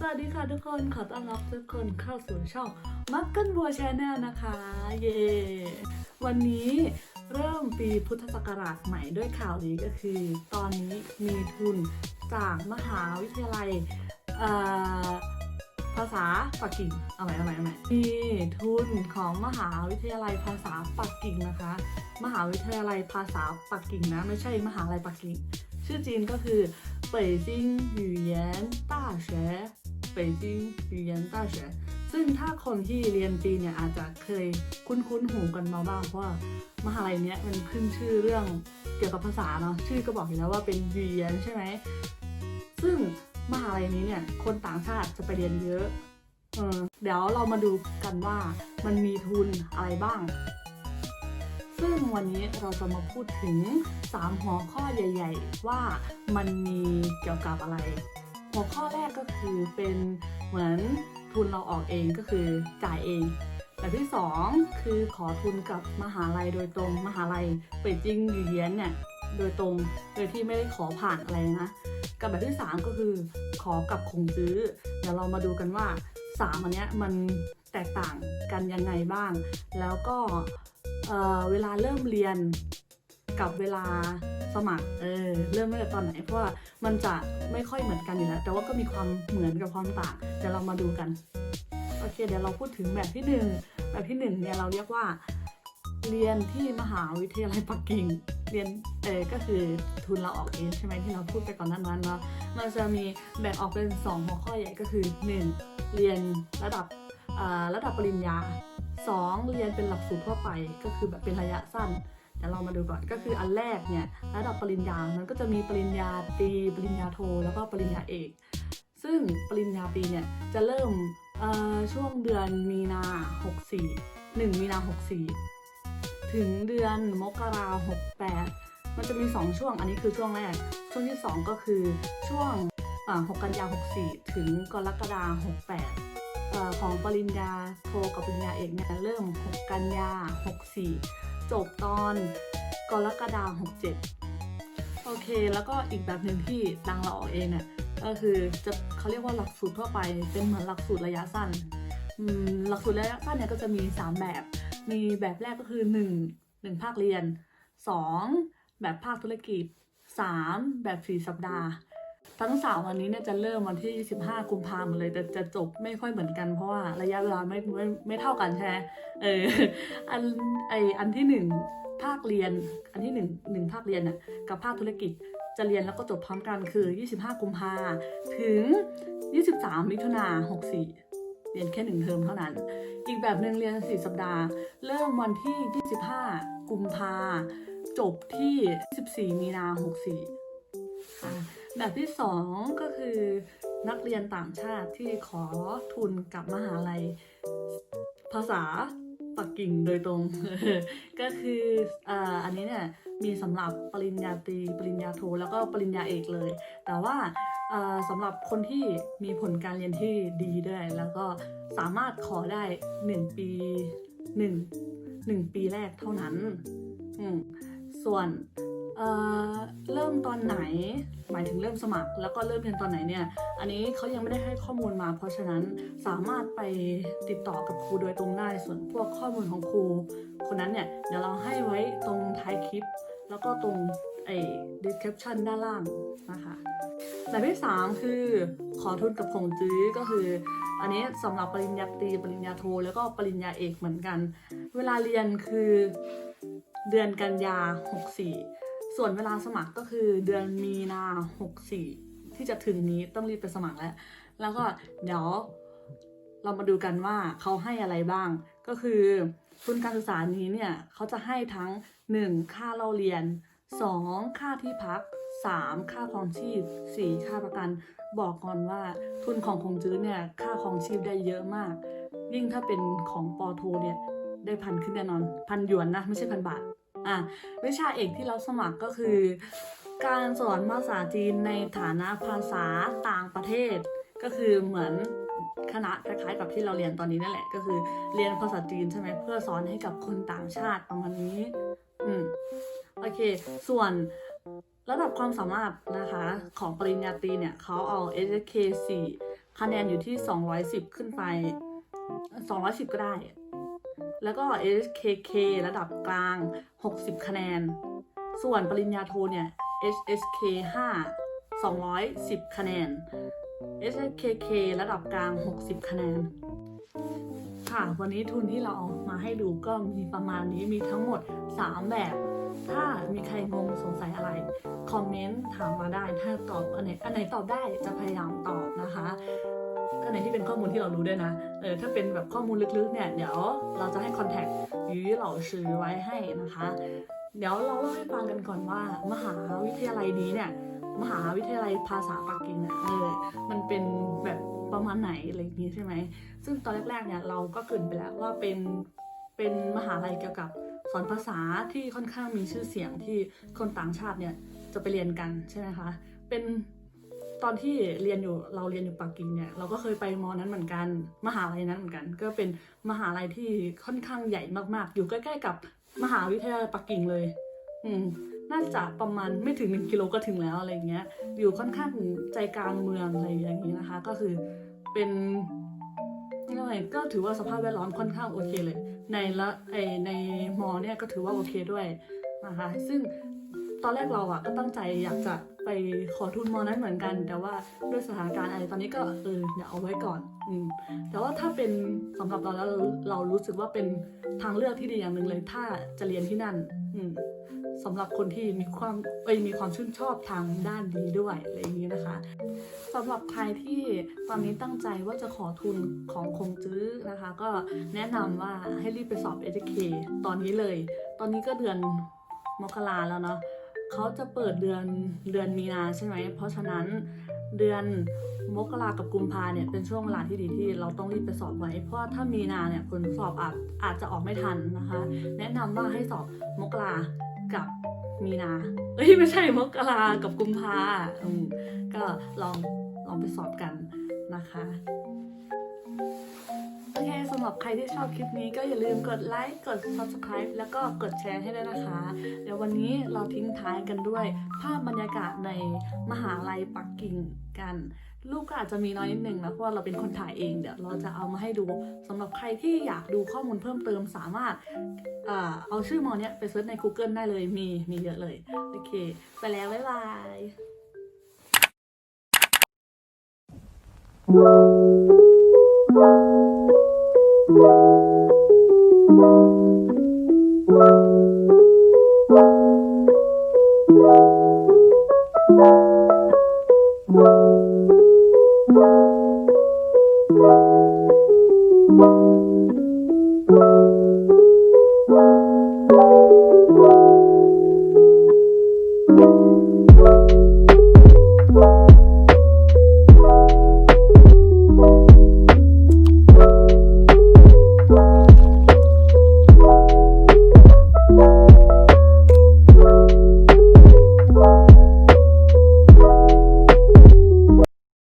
สวัสดีค่ะทุกคน ขอต้อนรับทุกคนเข้าสู่ช่องมักกันบัวชาแนลนะคะ เย้วันนี้เริ่มปีพุทธศักราชใหม่ด้วยข่าวดีก็คือ ตอนนี้มีทุนจากมหาวิทยาลัยเอ่อภาษาปักกิ่งเอาใหม่เอาใหม่เอาใหม่มีทุนของมหาวิทยาลัยภาษาปักกิ่งนะคะ มหาวิทยาลัยภาษาปักกิ่งนะ ไม่ใช่มหาลัยปักกิ่ง ชื่อจีนก็คือ北京语言大学 北京语言大学ซึ่งถ้าคนที่เรียนจีนเนี่ยอาจจะเคยคุ้นๆหูกันมาบ้างเพราะว่ามหาลัยเนี้ยมันขึ้นชื่อเรื่องเกี่ยวกับภาษาเนาะชื่อก็บอกอยู่แล้วว่าเป็น语言ใช่ไหมซึ่งมหาลัยนี้เนี่ยคนต่างชาติจะไปเรียนเยอะเออเดี๋ยวเรามาดูกันว่ามันมีทุนอะไรบ้าง ซึ่งวันนี้เราจะมาพูดถึง 3 หัวข้อใหญ่ ๆ ว่ามันมีเกี่ยวกับอะไร หัวข้อแรกก็คือเป็นเหมือนทุนเราออกเองก็คือจ่ายเองแบบที่ 2 คือขอทุนกับมหาลัยโดยตรงมหาลัยเป่ยจิงหยูเยียนเนี่ยโดยตรงโดยที่ไม่ได้ขอผ่านอะไรนะกับแบบที่ 3 ก็คือขอกับคงซื้อ เดี๋ยวเรามาดูกันว่า 3 อันเนี้ยมันแตกต่างกันยังไงบ้าง แล้วก็เเวลาเริ่มเรียนกับเวลา สมัครเออเริ่มตั้งแต่ตอนไหน เพราะว่ามันจะไม่ค่อยเหมือนกันอยู่แล้ว แต่ว่าก็มีความเหมือนกับความต่างเดี๋ยวเรามาดูกันโอเคเดี๋ยวเราพูดถึงแบบที่หนึ่งแบบที่หนึ่งเนี่ยเราเรียกว่า เรียนที่มหาวิทยาลัยปักกิ่งเรียนเออก็คือทุนเราออกเองใช่ไหมที่เราพูดไปก่อนหนั้นนั้นเนาะมันจะมีแบ่งออกเป็นสองหัวข้อใหญ่ก็คือหนึ่งเรียนระดับอ่าระดับปริญญา 2 เรียนเป็นหลักสูตรทั่วไปก็คือแบบเป็นระยะสั้น เดี๋ยวเรามาดูก่อนก็คืออันแรกเนี่ยระดับปริญญา มันก็จะมีปริญญาตรีปริญญาโท แล้วก็ปริญญาเอก ซึ่งปริญญาตรีเนี่ยจะเริ่มช่วงเดือนมีนา64 1มีนา64 ถึงเดือนมกรา68 มันจะมี 2 ช่วง อันนี้คือช่วงแรก ช่วงที่ 2 ก็คือช่วง6กันยา64 ถึงกรกฎา68 ของปริญญาโทกับปริญญาเอกเนี่ยเริ่ม 6 กันยา64 จบตอนกรกฎา67 โอเค แล้วก็อีกแบบหนึ่งที่ดังเราออกเองเนี่ยก็คือจะเขาเรียกว่าหลักสูตรทั่วไปเป็นเหมือนหลักสูตรระยะสั้นหลักสูตรระยะสั้นเนี่ยก็จะมี 3 แบบ มีแบบแรกก็คือ 1 1 ภาคเรียน 2 แบบภาคธุรกิจ 3 แบบ 4 สัปดาห์ ทั้งสามวันนี้เนี่ยจะเริ่มวันที่ 25 กุมภาพันธ์เลยแต่จะจบไม่ค่อยเหมือนกันเพราะว่าระยะเวลาไม่ไม่ไม่เท่ากันใช่ไหมเอออันไออันที่หนึ่งภาคเรียนอันที่หนึ่งหนึ่งภาคเรียนน่ะกับภาคธุรกิจจะเรียนแล้วก็จบพร้อมกันคือ 25 กุมภาถึง 23 มิถุนา64 เรียนแค่หนึ่งเทอมเท่านั้น อีกแบบหนึ่งเรียน 4 สัปดาห์ เริ่มวันที่ 25 กุมภาจบที่ 14 มีนา64อะ แบบที่2ก็คือนักเรียนต่างชาติที่ขอทุนกับมหาลัย ภาษาปักกิ่งโดยตรง ก็คืออันนี้เนี่ยมีสำหรับปริญญาตรีปริญญาโทแล้วก็ปริญญาเอกเลย แต่ว่าสำหรับคนที่มีผลการเรียนที่ดีด้วย แล้วก็สามารถขอได้ 1 ปี 1 1 ปีแรกเท่านั้น ส่วน เเริ่มตอนไหน หมายถึงเริ่มสมัคร แล้วก็เริ่มเรียนตอนไหนเนี่ย อันนี้เขายังไม่ได้ให้ข้อมูลมา เพราะฉะนั้นสามารถไปติดต่อกับครูโดยตรงได้ ส่วนพวกข้อมูลของครู คนนั้นเนี่ยเดี๋ยวเราให้ไว้ตรงท้ายคลิป แล้วก็ตรงไอ้ description ด้านล่างนะคะแบบที่ 3 คือขอทุนกับผงจื้อก็คือ อันนี้สำหรับปริญญาตรีปริญญาโทแล้วก็ปริญญาเอกเหมือนกัน เวลาเรียนคือเดือนกันยา 64 ส่วนเวลาสมัครก็คือเดือนมีนา64ที่จะถึงนี้ต้องรีบไปสมัครแล้ว แล้วก็เดี๋ยวเรามาดูกันว่าเขาให้อะไรบ้าง ก็คือทุนการศึกษานี้เนี่ยเขาจะให้ทั้ง 1. ค่าเล่าเรียน 2. ค่าที่พัก 3. ค่าครองชีพ 4. ค่าประกัน บอกก่อนว่าทุนของคงจื้อเนี่ยค่าครองชีพได้เยอะมาก ยิ่งถ้าเป็นของปอโทเนี่ยได้พันขึ้นแน่นอน พันหยวนนะ ไม่ใช่พันบาท อะวิชาเอกที่เราสมัครก็คือ การสอนภาษาจีนในฐานะภาษาต่างประเทศ ก็คือเหมือนคณะคล้ายๆกับที่เราเรียนตอนนี้นั่นแหละ ก็คือเรียนภาษาจีนใช่ไหมเพื่อสอนให้กับคนต่างชาติประมาณนี้ อืมโอเค ส่วนระดับความสามารถนะคะของปริญญาตรีเนี่ยเขาเอา SK 4คะแนนอยู่ที่ 210 ขึ้นไป 210 ก็ได้ แล้วก็ HKK ระดับกลาง 60 คะแนน ส่วนปริญญาโทเนี่ย HSK 5 210 คะแนน HSKK ระดับกลาง 60 คะแนน ค่ะ วันนี้ทุนที่เราเอามาให้ดูก็มีประมาณนี้มีทั้งหมด 3 แบบ ถ้ามีใครงงสงสัยอะไร คอมเมนต์ถามมาได้ ถ้าตอบอันไหนอันไหนตอบได้จะพยายามตอบนะคะ ไหนที่เป็นข้อมูลที่เรารู้ด้วยนะ เออถ้าเป็นแบบข้อมูลลึกๆเนี่ยเดี๋ยวเราจะให้คอนแทคยูเหล่าชื่อไว้ให้นะคะ เดี๋ยวเราเล่าให้ฟังกันก่อนว่า มหาวิทยาลัยนี้เนี่ยมหาวิทยาลัยภาษาปักกิ่งเนี่ยเออมันเป็นแบบประมาณไหนอะไรอย่างนี้ใช่ไหม ซึ่งตอนแรกๆเนี่ยเราก็เกินไปแล้วว่าเป็นเป็นมหาลัยเกี่ยวกับสอนภาษาที่ค่อนข้างมีชื่อเสียงที่คนต่างชาติเนี่ยจะไปเรียนกันใช่ไหมคะ เป็น ตอนที่เรียนอยู่เราเรียนอยู่ปักกิ่งเนี่ยเราก็เคยไปมอนั้นเหมือนกัน มหาลัยนั้นเหมือนกัน ก็เป็นมหาลัยที่ค่อนข้างใหญ่มากๆ อยู่ใกล้ๆกับมหาวิทยาลัยปักกิ่งเลย อืมน่าจะประมาณไม่ถึงหนึ่งกิโลก็ถึงแล้วอะไรเงี้ย อยู่ค่อนข้างใจกลางเมืองอะไรอย่างนี้นะคะ ก็คือเป็นยังไงก็ถือว่าสภาพแวดล้อมค่อนข้างโอเคเลย ในละไอในมอเนี่ยก็ถือว่าโอเคด้วยนะคะ ซึ่งตอนแรกเราอะก็ตั้งใจอยากจะ ไปขอทุนมอนั้นเหมือนกัน แต่ว่าด้วยสถานการณ์อะไรตอนนี้ก็เออเดี๋ยวเอาไว้ก่อน อืมแต่ว่าถ้าเป็นสำหรับเราแล้วเรารู้สึกว่าเป็นทางเลือกที่ดีอย่างหนึ่งเลย ถ้าจะเรียนที่นั่น อืมสำหรับคนที่มีความเอ้ยมีความชื่นชอบทางด้านดีด้วยอะไรอย่างนี้นะคะสำหรับใครที่ตอนนี้ตั้งใจว่าจะขอทุนของคงจื้อนะคะ ก็แนะนำว่าให้รีบไปสอบ SK ตอนนี้เลย ตอนนี้ก็เดือนมกราแล้วเนาะ เขาจะเปิดเดือนเดือนมีนาใช่ไหม เพราะฉะนั้นเดือนมกรากับกุมภาเนี่ยเป็นช่วงเวลาที่ดีที่เราต้องรีบไปสอบไว้ เพราะถ้ามีนาเนี่ยผลสอบอาจอาจจะออกไม่ทันนะคะ แนะนำว่าให้สอบมกรากับมีนา เอ้ยไม่ใช่มกรากับกุมภาอืมก็ลองลองไปสอบกันนะคะ เคสำหรับใครที่ชอบคลิปนี้ก็อย่าลืมกดไลค์ กด subscribe แล้วก็กดแชร์ให้ด้วยนะคะ เดี๋ยววันนี้เราทิ้งท้ายกันด้วย ภาพบรรยากาศในมหาลัยปักกิ่งกัน รูปก็อาจจะมีน้อยนิดนึงนะเพราะว่าเราเป็นคนถ่ายเอง เดี๋ยวเราจะเอามาให้ดูสำหรับใครที่อยากดูข้อมูลเพิ่มเติมสามารถเอ่อเอาชื่อมอเนี้ยไปเซิร์ชใน Google ได้เลยมีมีเยอะเลย โอเค ไปแล้ว บ๊ายบาย Thank you.